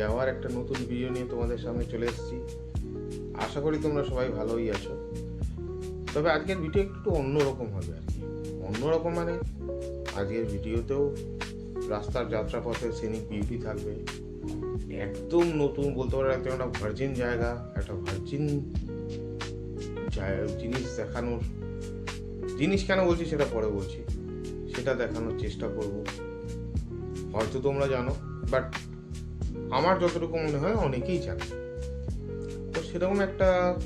আজকে আবার একটা নতুন ভিডিও নিয়ে তোমাদের সামনে চলে এসেছি। আশা করি তোমরা সবাই ভালোই আছো। তবে আজকের ভিডিও একটু অন্যরকম হবে আর কি। অন্যরকম মানে আজকের ভিডিওতেও রাস্তার যাত্রাপথে সিনিক বিউটি থাকবে। একদম নতুন বলতে পারো, একদম একটা ভার্জিন জায়গা, একটা ভার্জিন জিনিস দেখানোর, জিনিস কেন বলছি সেটা পরে বলছি। সেটা দেখানোর চেষ্টা করব। হয়তো তোমরা জানো বাট আমার যতটুকু মনে হয় অনেকেই জানে। তো সেরকম একটা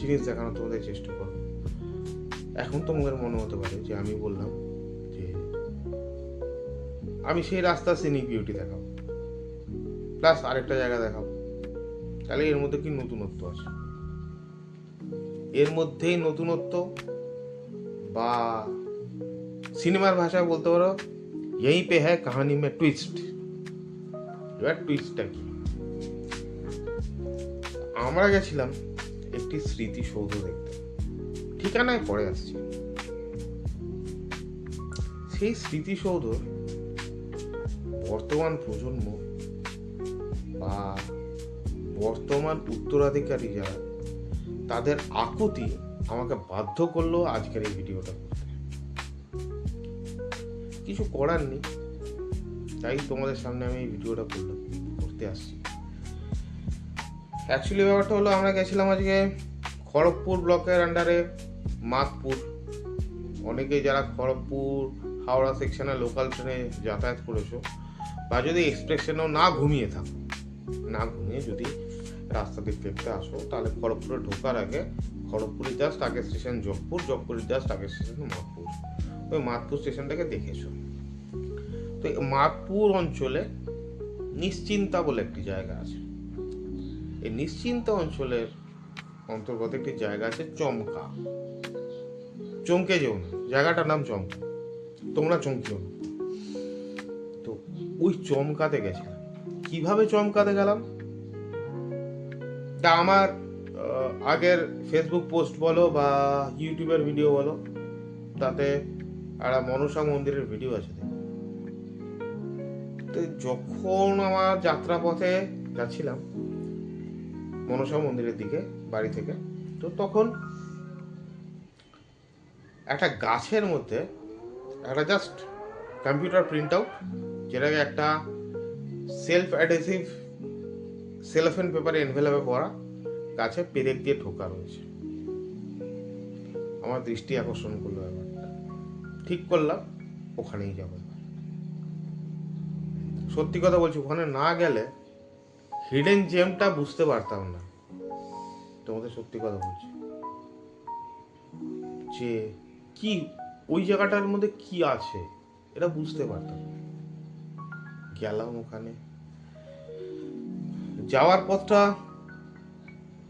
জিনিস দেখানো তোমাদের চেষ্টা করো এখন তোমাদের মনে হতে পারে যে আমি বললাম যে আমি সেই রাস্তা সিনিক বিউটি দেখাবো। প্লাস আরেকটা জায়গা দেখাবো। তাহলে এর মধ্যে কি নতুনত্ব আছে এর মধ্যেই নতুনত্ব বা সিনেমার ভাষায় বলতে পারো এই পে হ্যাঁ কাহানি মে টুইস্ট এবার টুইস্টটা কি? আমরা গেছিলাম একটি স্মৃতিসৌধ দেখতে। ঠিকানায় পরে আসছি। সেই স্মৃতিসৌধ বর্তমান প্রজন্ম বা বর্তমান উত্তরাধিকারী যারা, তাদের আকুতি আমাকে বাধ্য করল আজকের এই ভিডিওটা করতে। কিছু করার নেই। তাই তোমাদের সামনে আমি এই ভিডিওটা করলাম করতে আসছি। অ্যাকচুয়ালি ব্যাপারটা হলো, আমরা গেছিলাম আজকে খড়গপুর ব্লকের আন্ডারে মাতপুর অনেকে যারা খড়গপুর, হাওড়া সেকশনে লোকাল ট্রেনে যাতায়াত করেছ, বা যদি এক্সপ্রেশনেও না ঘুমিয়ে থাকো, না ঘুমিয়ে যদি রাস্তা দিক দেখতে আসো, তাহলে খড়গপুরে ঢোকার আগে খড়গপুর জাস্ট আগে স্টেশন জগপুর যোগপুর জাস্ট আগে স্টেশন মাতপুর ওই মাতপুর স্টেশনটাকে দেখেছ তো মাতপুর অঞ্চলে নিশ্চিন্তা বলে একটি জায়গা আছে। এই নিশ্চিন্তা অঞ্চলের অন্তর্গত একটি জায়গা আছে চমকা। চমকে যেও না। জায়গাটার নাম চমকা। তোমরা চমকিও না। তো ওই চমকাতে গেছিলাম। কীভাবে চমকাতে গেলাম? তা আমার আগের ফেসবুক পোস্ট বলো বা ইউটিউবের ভিডিও বলো, তাতে একটা মনসা মন্দিরের ভিডিও আছে। দেখো। তো যখন আমার যাত্রাপথে যাচ্ছিলাম, মনসা মন্দিরের দিকে, বাড়ি থেকে, তো তখন একটা গাছের মধ্যে একটা জাস্ট কম্পিউটার প্রিন্ট আউট যেটাকে একটা সেলফ অ্যাডেসিভ সেলফেন পেপারে এনভেলপে পড়া গাছে পেরেক দিয়ে ঠোকা রয়েছে আমার দৃষ্টি আকর্ষণ করল ব্যাপারটা ঠিক করলাম, ওখানেই যাব সত্যি কথা বলছি, ওখানে না গেলে হিডেন জেমটা বুঝতে পারতাম না। তোমাদের সত্যি কথা বলছি। যে কি, ওই জায়গাটার মধ্যে কি আছে, এটা বুঝতে পারতাম। গেলাম ওখানে। যাওয়ার পথটা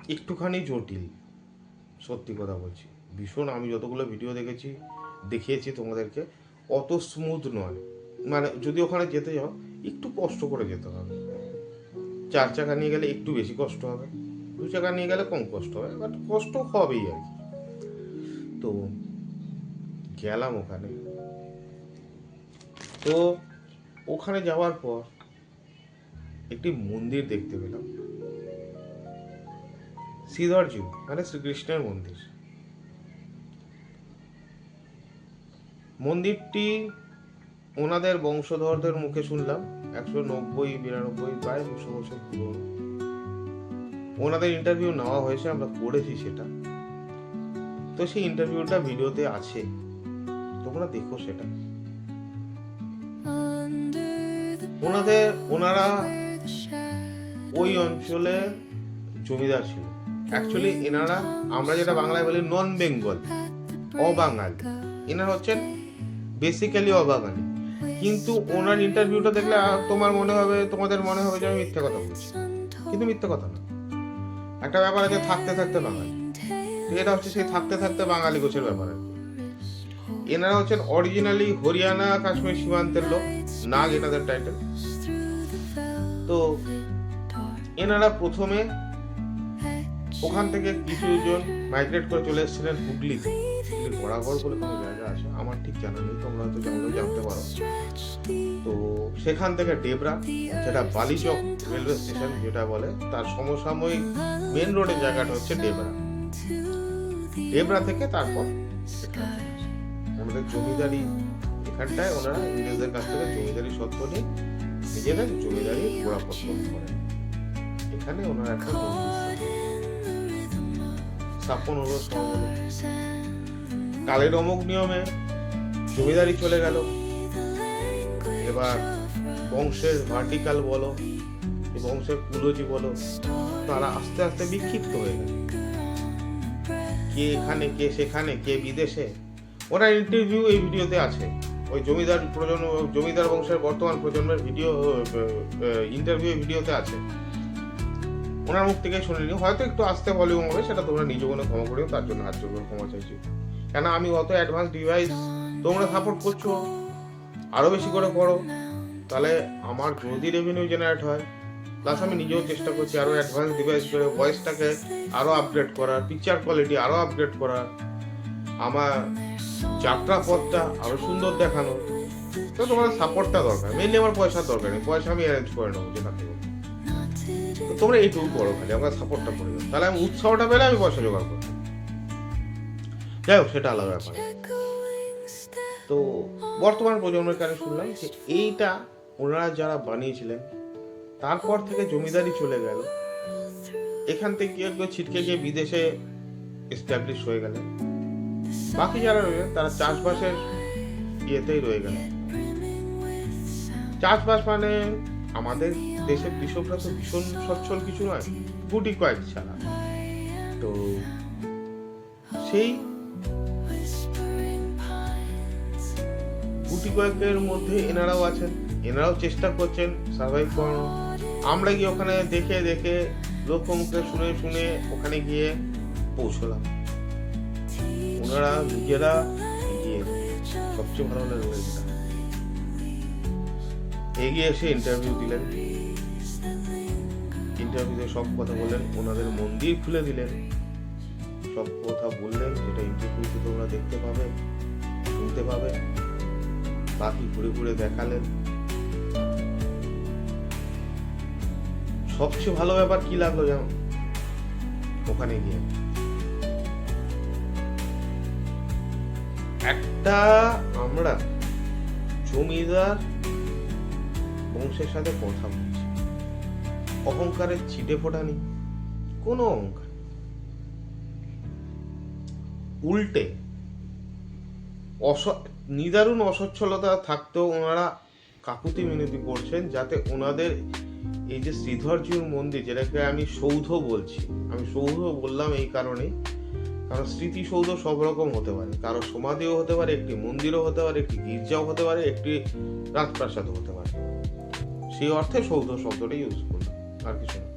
একটুখানি জটিল, সত্যি কথা বলছি। ভীষণ, আমি যতগুলো ভিডিও দেখেছি, দেখিয়েছি তোমাদেরকে, অত স্মুথ নয়। মানে যদি ওখানে যেতে যাও একটু কষ্ট করে যেতে হবে। চার চাকা নিয়ে গেলে একটু বেশি কষ্ট হবে, দু চাকা নিয়ে গেলে কম কষ্ট হবে বাট কষ্ট হবেই আর কি। তো গেলাম ওখানে। তো ওখানে যাওয়ার পর একটি মন্দির দেখতে পেলাম। শ্রীধরজি মানে শ্রীকৃষ্ণের মন্দির। মন্দিরটি ওনাদের বংশধরদের মুখে শুনলাম, একশো নব্বই, বিরানব্বই, প্রায় দুশো বছর পুরনো। ওনাদের ইন্টারভিউ নেওয়া হয়েছে, আমরা করেছি সেটা। তো সেই ইন্টারভিউটা ভিডিওতে আছে, তোমরা দেখো সেটা। ওনাদের, ওনারা ওই অঞ্চলে জমিদার ছিল। অ্যাকচুয়ালি এনারা, আমরা যেটা বাংলায় বলি নন বেঙ্গল অবাঙালি। এনারা হচ্ছেন বেসিক্যালি অবাঙালি। কিন্তু ওনার ইন্টারভিউটা দেখলে তোমার মনে হবে, তোমাদের মনে হবে যে আমি মিথ্যে কথা বলছি। কিন্তু মিথ্যে কথা না। একটা ব্যাপার আছে, থাকতে থাকতে বাঙালি। এটা হচ্ছে সেই থাকতে থাকতে বাঙালি গোছের ব্যাপার আর এনারা হচ্ছেন অরিজিনালি হরিয়ানা, কাশ্মীর সীমান্তের লোক নাগ এনাদের টাইটেল তো এনারা প্রথমে ওখান থেকে কিছুজন মাইগ্রেট করে চলে এসেছিলেন হুগলিতে। হুগলির বরাবর বলে কোনো জায়গা আছে আমার ঠিক জানা নেই, তোমরা হয়তো জানলেও জানতে পারো। তো সেখান থেকে ডেবরা, যেটা বালিচক রেলওয়ে স্টেশন, যেটা বলে, তার সমসাময়িক মেন রোডের জায়গাটা হচ্ছে ডেবরা। ডেবরা থেকে তারপর। ওনাদের জমিদারি এখানটায় ওনারা ইংরেজদের কাছ থেকে জমিদারি সত্ত্ব নিয়ে নিজেদের জমিদারি গোড়াপত্তন করেন। এখানে ওনারা একটা স্থাপন হলো কালের অমুক নিয়মে জমিদারি চলে গেল। এবার বংশের ভার্টিকাল বলো বংশের কুলজি বলো, তারা আস্তে আস্তে বিক্ষিপ্ত হয়ে গেল। কে এখানে, কে সেখানে, কে বিদেশে? ওরা ইন্টারভিউ এই ভিডিওতে আছে। ওই জমিদার প্রজন্ম, জমিদার বংশের বর্তমান প্রজন্মের ভিডিও ইন্টারভিউ ভিডিওতে আছে। ওনার মুখ থেকে শুনে নিও। হয়তো একটু আস্তে ভলিউম হবে, সেটা তোমরা নিজ কোনো ক্ষমা করিও, তার জন্য হাত জোর ক্ষমা চাইছি। কেন আমি অত অ্যাডভান্স ডিভাইস তোমরা সাপোর্ট করছ? আরও বেশি করে করো। তাহলে আমার যদি রেভিনিউ জেনারেট হয় প্লাস আমি নিজেও চেষ্টা করছি আরও অ্যাডভান্স ডিভাইস করে ভয়েসটাকে আরও আপগ্রেড করার পিকচার কোয়ালিটি আরও আপগ্রেড করার। আমার যাত্রা পথটা আরও সুন্দর দেখানো। তো তোমার সাপোর্টটা দরকার মেনলি আমার পয়সার দরকার নেই, পয়সা আমি অ্যারেঞ্জ করে নেব যেখান থেকে। তোমরা এইটুকু করো খালি, আমার সাপোর্টটা করে তাহলে আমি উৎসাহটা পেলে আমি পয়সা জোগাড় করব। যাই হোক, সেটা আলাদা ব্যাপার। তো বর্তমান প্রজন্মের কাছে শুনলাম যে এইটা ওনারা যারা বানিয়েছিলেন, তারপর থেকে জমিদারি চলে গেল। এখান থেকে কেউ কেউ ছিটকে গিয়ে বিদেশে এস্টাবলিশ হয়ে গেলেন। বাকি যারা রয়েছেন, তারা চাষবাসের ইয়েতেই রয়ে গেলেন। চাষবাস মানে আমাদের দেশের কৃষকরা তো ভীষণ সচ্ছল কিছু নয়, গুটি কয়েক ছাড়া। তো সেই গুটি কয়েকের মধ্যে এনারাও আছেন। এনারাও চেষ্টা করছেন সার্ভাইভ করানো আমরা গিয়ে ওখানে দেখে দেখে লোকমুখে শুনে শুনে ওখানে গিয়ে পৌঁছলাম। ওনারা নিজেরা এগিয়ে সবচেয়ে ভালো লাগল এটা। এগিয়ে এসে ইন্টারভিউ দিলেন। ইন্টারভিউতে সব কথা বললেন, ওনাদের মন্দির খুলে দিলেন। সব কথা বললেন, যেটা ইন্টারভিউতে তোমরা দেখতে পাবে, শুনতে পাবে। বাকি ঘুরে ঘুরে দেখালেন। সবচেয়ে ভালো ব্যাপার কি লাগল জানো? ওখানে গিয়ে। একটা আমরা জমিদার বংশের সাথে কথা বলছি। অহংকারের ছিটে ফোটা নেই কোনো অহংকার উল্টে অস নিদারুণ অসচ্ছলতা থাকতেও ওনারা কাকুতি মিনতি করছেন যাতে ওনাদের এই যে শ্রীধরজির মন্দির, যেটাকে আমি সৌধ বলছি, আমি সৌধ বললাম এই কারণেই, কারণ স্মৃতিসৌধ সব রকম হতে পারে। কারও সমাধিও হতে পারে, একটি মন্দিরও হতে পারে, একটি গির্জাও হতে পারে, একটি রাজপ্রাসাদও হতে পারে। সেই অর্থে সৌধ শব্দটা ইউজ করলাম, আর কিছু না।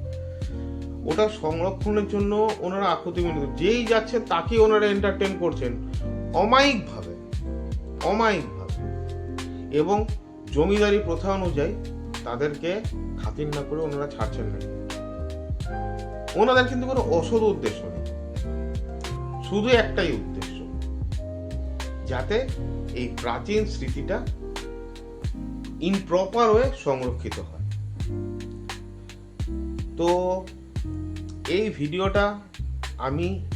ওটা সংরক্ষণের জন্য ওনারা আকুতি মিনতি যেই যাচ্ছে তাকে ওনারা এন্টারটেন করছেন অমায়িক ভাবে অমায়িক ভাবে। এবং জমিদারি প্রথা অনুযায়ী তাদেরকে খাতির না করে ওনারা ছাড়ছেন না। ওনাদের কিন্তু কোনো অসৎ উদ্দেশ্য নেই। শুধু একটাই উদ্দেশ্য, যাতে এই প্রাচীন স্মৃতিটা ইনপ্রপার ওয়ে সংরক্ষিত হয়। তো এই ভিডিওটা আমি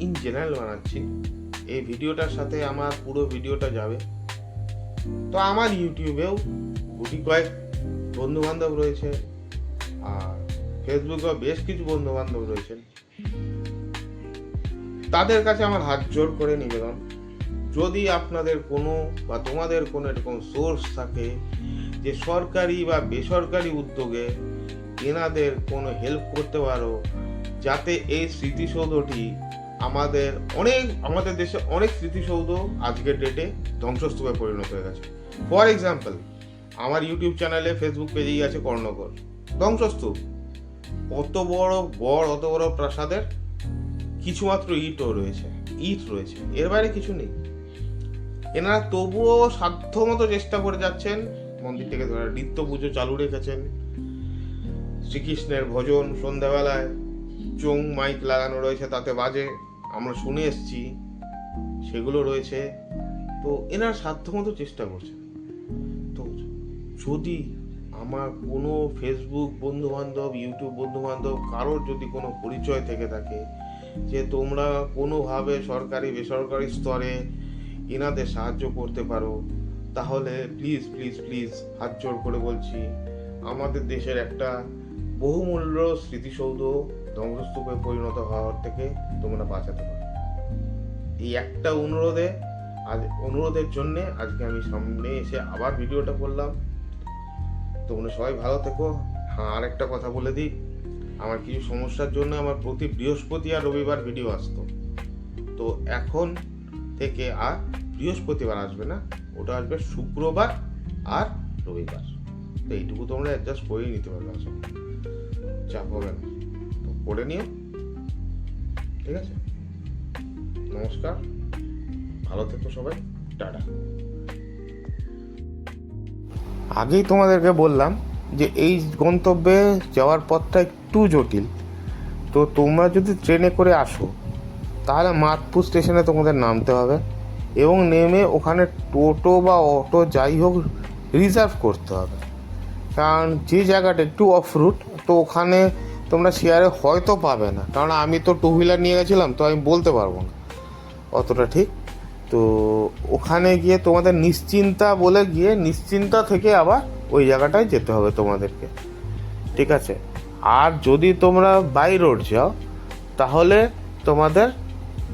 ইন জেনারেল বানাচ্ছি। এই ভিডিওটার সাথে আমার পুরো ভিডিওটা যাবে। তো আমার ইউটিউবেও গুটি কয়েক বন্ধু বান্ধব রয়েছে, আর ফেসবুকেও বেশ কিছু বন্ধু বান্ধব রয়েছেন। তাদের কাছে আমার হাত জোর করে নিবেদন, যদি আপনাদের কোনো বা তোমাদের কোনো এরকম সোর্স থাকে যে সরকারি বা বেসরকারি উদ্যোগে এনাদের কোনো হেল্প করতে পারো, যাতে এই স্মৃতিসৌধটি আমাদের অনেক, আমাদের দেশে অনেক স্মৃতিসৌধ আজকের ডেটে ধ্বংসস্তূপে পরিণত হয়ে গেছে। ফর এক্সাম্পল আমার ইউটিউব চ্যানেলে ফেসবুক পেজেই আছে কর্ণকর ধ্বংসস্তূপ। অত বড় বড় অত বড় প্রাসাদের কিছুমাত্র ইটও রয়েছে, ইট রয়েছে। এর বাইরে কিছু নেই। এনারা তবুও সাধ্যমতো চেষ্টা করে যাচ্ছেন মন্দিরটিকে ধরে নিত্য পুজো চালু রেখেছেন। শ্রীকৃষ্ণের ভজন সন্ধ্যাবেলায়, চোং মাইক লাগানো রয়েছে তাতে বাজে। আমরা শুনে এসছি, সেগুলো রয়েছে। তো এনার সাধ্যমতো চেষ্টা করছে তো যদি আমার কোনো ফেসবুক বন্ধু বান্ধব ইউটিউব বন্ধু বান্ধব কারোর যদি কোনো পরিচয় থেকে থাকে যে তোমরা কোনোভাবে সরকারি, বেসরকারি স্তরে এনাদের সাহায্য করতে পারো, তাহলে প্লিজ প্লিজ প্লিজ হাত জোর করে বলছি, আমাদের দেশের একটা বহুমূল্য স্মৃতিসৌধ ধ্বংসস্তূপে পরিণত হওয়ার থেকে তোমরা বাঁচাতে পারো। এই একটা অনুরোধে, আজ অনুরোধের জন্য আজকে আমি সামনে এসে আবার ভিডিওটা করলাম। তোমরা সবাই ভালো থেকো। হ্যাঁ আরেকটা কথা বলে দিই, আমার কিছু সমস্যার জন্য আমার প্রতি বৃহস্পতি আর রবিবার ভিডিও আসতো। তো এখন থেকে আর বৃহস্পতিবার আসবে না, ওটা আসবে শুক্রবার আর রবিবার। তো এইটুকু তোমরা অ্যাডজাস্ট করেই নিতে পারবে আসলে চাপ হবে। না করে নিও। ঠিক আছে? নমস্কার। ভালো থেকো সবাই। টাটা। আগেই তোমাদেরকে বললাম যে এই গন্তব্যে যাওয়ার পথটা একটু জটিল। তো তোমরা যদি ট্রেনে করে আসো, তাহলে মাতপুর স্টেশনে তোমাদের নামতে হবে এবং নেমে ওখানে টোটো বা অটো যাই হোক রিজার্ভ করতে হবে। কারণ যে জায়গাটা একটু অফ রুট তো ওখানে তোমরা শেয়ারে হয়তো পাবে না। কারণ আমি তো টু হুইলার নিয়ে গেছিলাম, তো আমি বলতে পারব না অতটা ঠিক। তো ওখানে গিয়ে তোমাদের নিশ্চিন্তা বলে গিয়ে নিশ্চিন্তা থেকে আবার ওই জায়গাটায় যেতে হবে তোমাদেরকে। ঠিক আছে? আর যদি তোমরা বাই রোড যাও, তাহলে তোমাদের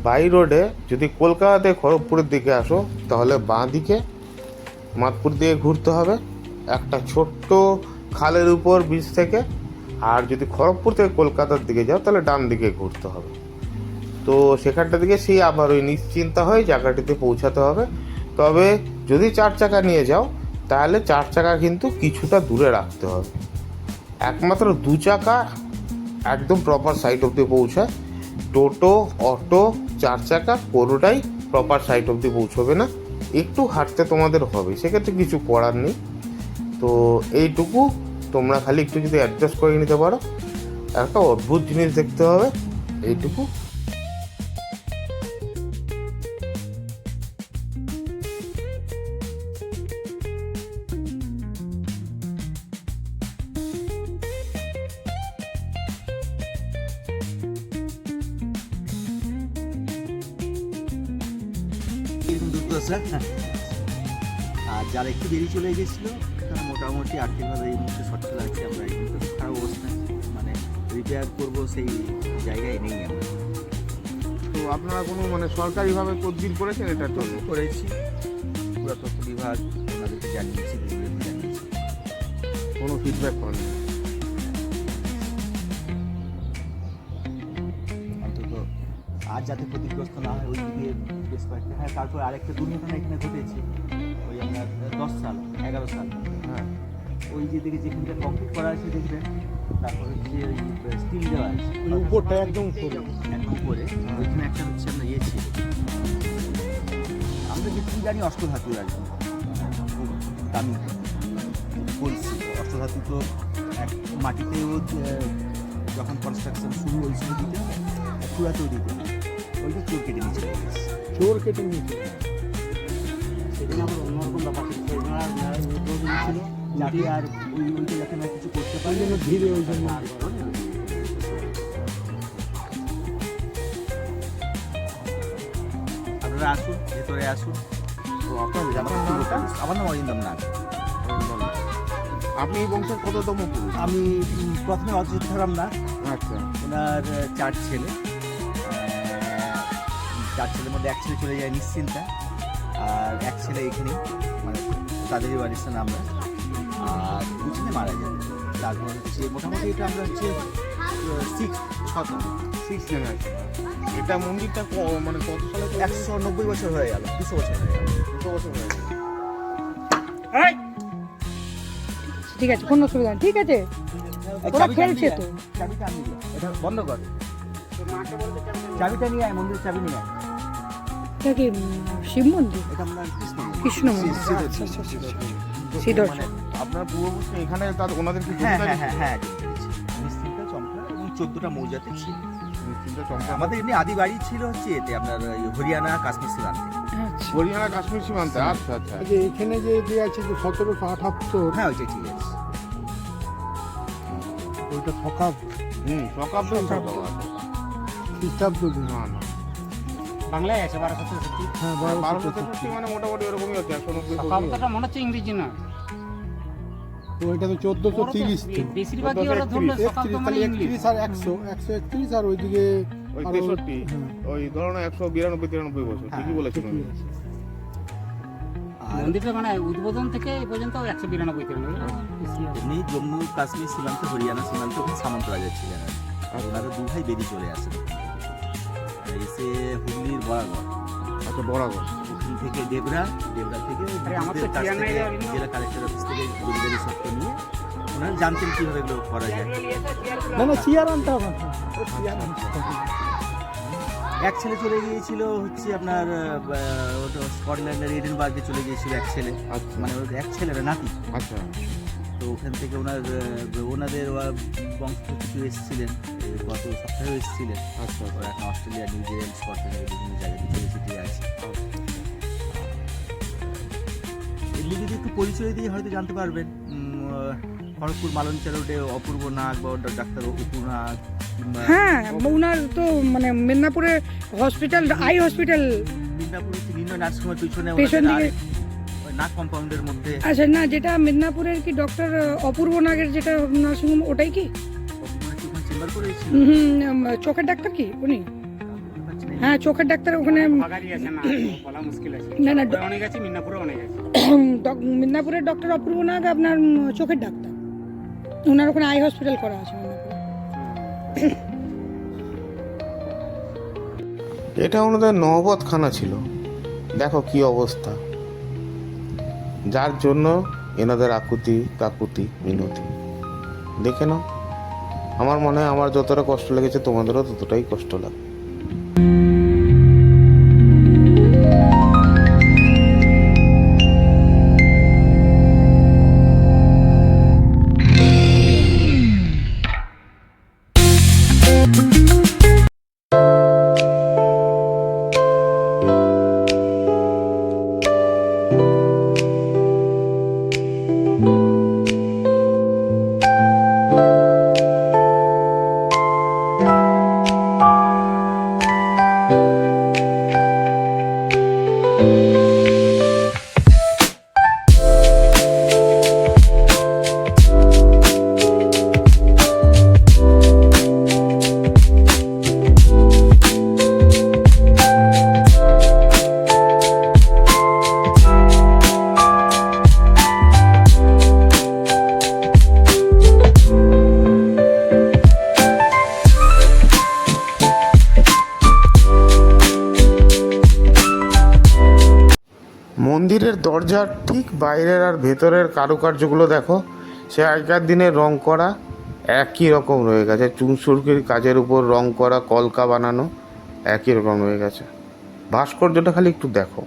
বাই রোডে যদি কলকাতাতে খড়গপুরের দিকে আসো, তাহলে বাঁ দিকে মাতপুর দিয়ে ঘুরতে হবে। একটা ছোট্ট খালের উপর বীজ থেকে আর যদি খড়গপুর থেকে কলকাতার দিকে যাও, তাহলে ডান দিকে ঘুরতে হবে। তো সেখানটা থেকে সেই আবার ওই নিশ্চিন্তা হয়ে, জায়গাটিতে পৌঁছাতে হবে। তবে যদি চার চাকা নিয়ে যাও, তাহলে চার চাকা কিন্তু কিছুটা দূরে রাখতে হবে। একমাত্র দু চাকা একদম প্রপার সাইড অবধি পৌঁছায়। টোটো, অটো, চার চাকা কোনোটাই প্রপার সাইড অবধি পৌঁছবে না। একটু হাঁটতে তোমাদের হবে, সেক্ষেত্রে কিছু করার নেই। তো এইটুকু তোমরা খালি একটু যদি অ্যাডজাস্ট করে নিতে পারো, একটা অদ্ভুত জিনিস দেখতে হবে, এইটুকু। আর যারা একটু দেরি চলে গেছিল তারা মোটামুটি আর্থিকভাবে এই মুহূর্তে সচ্ছল আছে আমরা। কিন্তু খারাপ অবস্থা মানে রিপেয়ার করব সেই জায়গায় নেই আমরা। তো আপনারা কোনো মানে সরকারিভাবে তদবির করেছেন এটা তো? করেছি। পুরাতত্ত্ব বিভাগ ওনাদেরকে জানিয়েছি কোনো ফিডব্যাক পাননি? অন্তত আর যাতে ক্ষতিগ্রস্ত না হয় ওই দিকে বেশ কয়েকটা হ্যাঁ তারপর আরেকটা দুর্ঘটনা এখানে ঘটেছে। ওই আপনার দশ সাল এগারো সাল। ওই যে দিকে যেখানটা কমপ্লিট করা আছে দেখবেন তারপর হচ্ছে ওই স্টিল দেওয়া আছে। উপরটা একদম উপরে। একদম উপরে। ওইখানে একটা হচ্ছে আপনার ইয়ে ছিল। আমরা যেটুকু জানি অষ্টধাতু আর কি দামি। বলছি অষ্টধাতু তো এক মাটিতেও যখন কনস্ট্রাকশন শুরু হয়েছিল দিতে চূড়াতেও দিতে ওইটা চোর কেটে নিয়েছে চোর কেটে নিয়েছে সেদিন আবার অন্যরকম ব্যাপার ছিল। যাতে আর ওই ওইটা যাতে না কিছু করতে পারে যেন ধীরে ওই জন্য আপনারা আসুন ভেতরে আসুন। তো আমার নাম অরিন্দম নাগ আপনি এই বংশের কততম পুরুষ? আমি প্রথমে অজিত ধরাম না আচ্ছা। ওনার চার ছেলে। চার ছেলের মধ্যে এক ছেলে চলে যায় নিশ্চিন্তা। আর এক ছেলে এখানেই মানে তাদেরই বাড়ির আমরা। আর মারা যায় তারপর হচ্ছে মোটামুটি এটা আমরা হচ্ছে সিক্স সিক্স জেনারেশন এটা মন্দিরটা মানে কত সালে একশো নব্বই বছর হয়ে গেল দুশো বছর হয়ে গেল। দুশো বছর হয়ে গেছে। ঠিক আছে কোনো অসুবিধা নেই ঠিক আছে? ওরা খেলছে তো। চাবিটা আমি এটা বন্ধ কর। চাবিটা নিয়ে আয় মন্দির চাবি নিয়ে আয়। এটা কি শিব মন্দির? এটা আমরা কৃষ্ণ মন্দির। কৃষ্ণ আচ্ছা, আচ্ছা, আচ্ছা, আচ্ছা। আপনার পূর্বপুরুষ এখানে তার ওনাদের কি হ্যাঁ হ্যাঁ হ্যাঁ হ্যাঁ নিশ্চিন্তা চম্পলা এবং চোদ্দটা মৌজাতে ছিল। নিশ্চিন্ত চম্পা আমাদের এমনি আদি বাড়ি ছিল হচ্ছে এতে আপনার ওই হরিয়ানা কাশ্মীর সীমান্তে। আচ্ছা। হরিয়ানা কাশ্মীর সীমান্তে? আচ্ছা আচ্ছা। যে এখানে যে আছে যে সতেরোশো আঠাত্তর হ্যাঁ ওইটাই ঠিক আছে। ওইটা সকাল হুম খ্রিস্টাব্দ না না। বাংলায় আছে বারোশো তেষট্টি। হ্যাঁ বারোশো তেষট্টি মানে মোটামুটি এরকমই হচ্ছে একশো নব্বই মনে হচ্ছে ইংরেজি না। তো ওইটা তো চোদ্দশো তিরিশ বেশিরভাগই ওরা ধরলে শতাব্দ একত্রিশ মানে ইংলিশ। আর একশো। একশো একত্রিশ আর ওইদিকে ওই তেষট্টি। হ্যাঁ, ওই ধরো না একশো বিরানব্বই তিরানব্বই বছর। ঠিকই বলেছেন আছে। আর মন্দিরটা মানে উদ্বোধন থেকে এই পর্যন্ত একশো বিরানব্বই এমনি জম্মু কাশ্মীর সীমান্ত হরিয়ানা সীমান্ত সামন্ত রাজা ছিলেন। আর। আর ওনারা দু ভাই বেরিয়ে চলে আসেন। এসে হুগলির বরাগড়। আচ্ছা ওখান থেকে দেবরা দেবরা থেকে। জেলা কালেক্টর অফিস থেকে জমিদারি সত্ত্ব নিয়ে। ওনারা জানতেন কীভাবে এগুলো করা যায়। না না চেয়ার আনতে হবে। এক ছেলে চলে গিয়েছিল হচ্ছে আপনার ওটা স্কটল্যান্ডের এডেনবার্গে চলে গিয়েছিল এক ছেলে। আচ্ছা। মানে ওর এক ছেলেরা নাতি। আচ্ছা। তো ওখান থেকে ওনার ওনাদের বংশ কিছু এসেছিলেন। গত সপ্তাহে এসেছিলেন। আচ্ছা এখন অস্ট্রেলিয়া নিউজিল্যান্ড স্কটল্যান্ড বিভিন্ন জায়গায় ছড়িয়ে ছিটিয়ে আছে। যদি একটু পরিচয় দিয়ে হয়তো জানতে পারবেন খড়গপুর মালঞ্চা রোডে অপূর্ব নাগ বা ডাক্তার অপূর্ব নাগ হ্যাঁ ওনার তো মানে মেদিনীপুরে হসপিটাল আই হসপিটাল মিদনাপুর নির্ণয় নার্সিংহোমের পিছনে পেছন দিকে। নাগ কম্পাউন্ডের মধ্যে। আচ্ছা না যেটা মেদিনীপুরের কি ডক্টর অপূর্ব নাগের যেটা নার্সিংহোম ওটাই কি? চেম্বার করেছিল? চোখের ডাক্তার কি উনি? হ্যাঁ চোখের ডাক্তার ওখানে না বলা মুশকিল আছে। না, না, অনেক আছে মিদনাপুরে অনেক আছে। ডক- ডক্টর অপূর্ব নাগ আপনার চোখের ডাক্তার। ওনার ওখানে আই হসপিটাল করা আছে এটা ওনাদের নহবতখানা ছিল। দেখো কি অবস্থা। যার জন্য এনাদের আকুতি কাকুতি মিনতি। দেখে নাও। আমার মনে হয় আমার যতটা কষ্ট লেগেছে তোমাদেরও ততটাই কষ্ট লাগবে। মন্দিরের দরজার ঠিক বাইরের আর ভেতরের কারুকার্যগুলো দেখো, সে আগেকার দিনে রং করা একই রকম রয়ে গেছে। চুনসুরকির কাজের উপর রং করা, কলকা বানানো একই রকম রয়ে গেছে। ভাস্কর্যটা খালি একটু দেখো।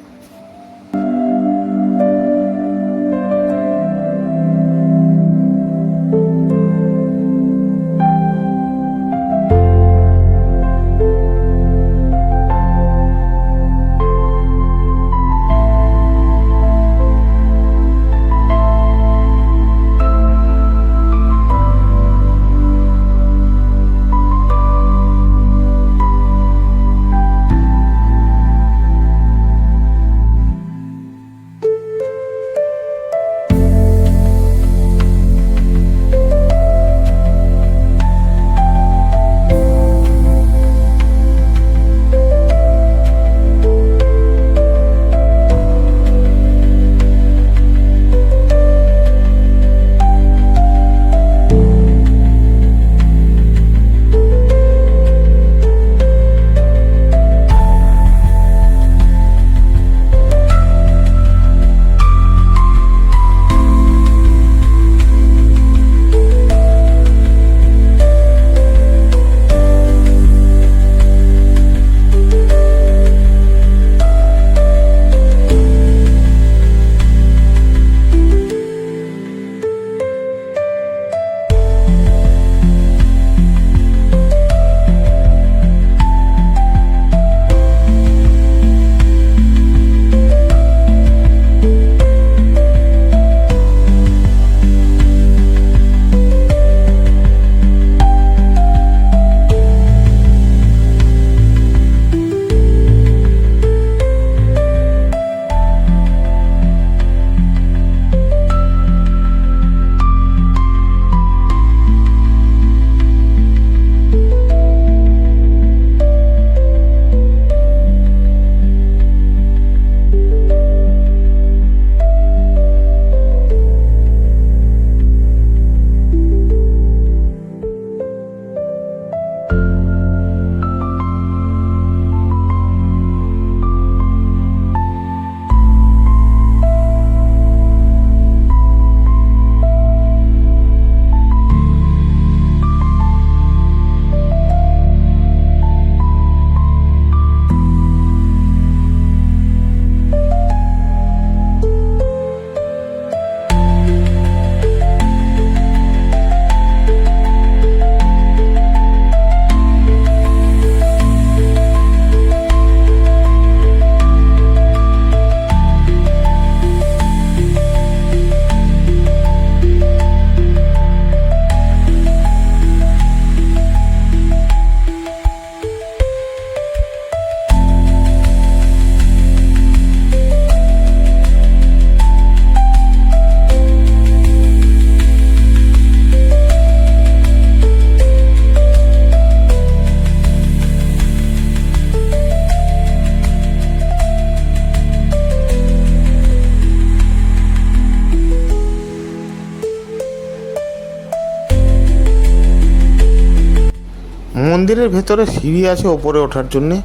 মন্দিরের ভেতরে সিঁড়ি আছে ওপরে ওঠার জন্যে।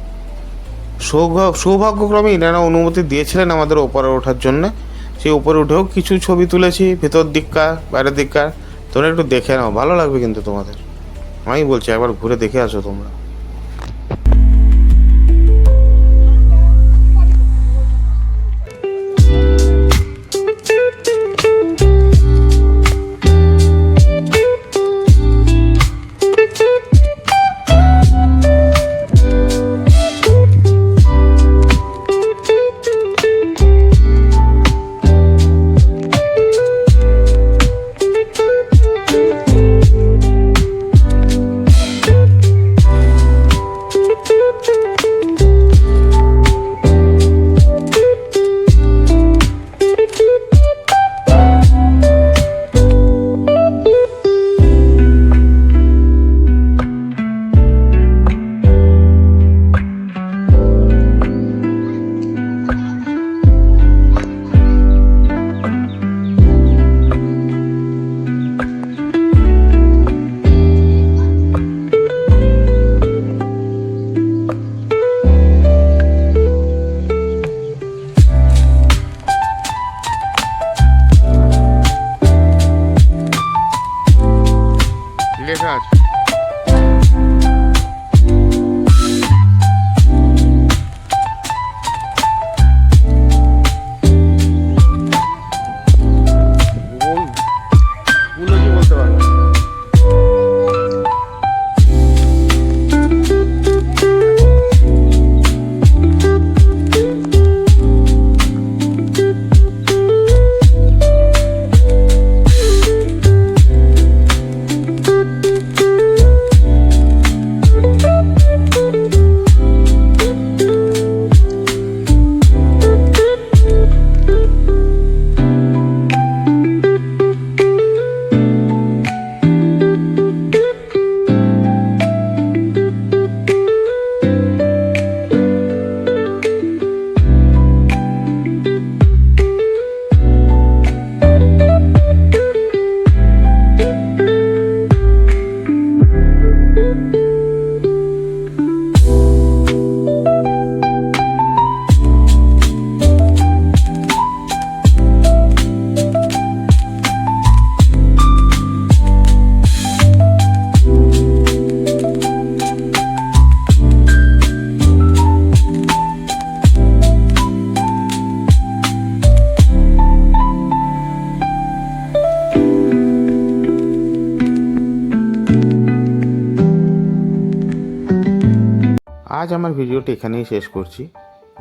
সৌভাগ্য সৌভাগ্যক্রমে ইনারা অনুমতি দিয়েছিলেন আমাদের ওপরে ওঠার জন্যে। সেই উপরে উঠেও কিছু ছবি তুলেছি, ভেতর দিককার, বাইরের দিককার। তোমরা একটু দেখে নাও, ভালো লাগবে কিন্তু তোমাদের। আমি বলছি একবার ঘুরে দেখে আসো তোমরা। আমার ভিডিওটি এখানেই শেষ করছি।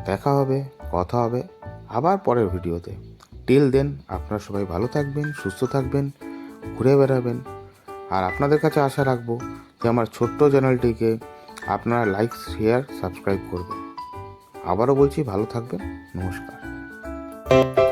দেখা হবে, কথা হবে, আবার পরের ভিডিওতে। টিল দেন আপনার সবাই ভালো থাকবেন, সুস্থ থাকবেন, ঘুরে বেড়াবেন। আর আপনাদের কাছে আশা রাখব যে আমার ছোট্ট চ্যানেলটিকে আপনারা লাইক শেয়ার সাবস্ক্রাইব করবেন। আবারও বলছি, ভালো থাকবেন, নমস্কার।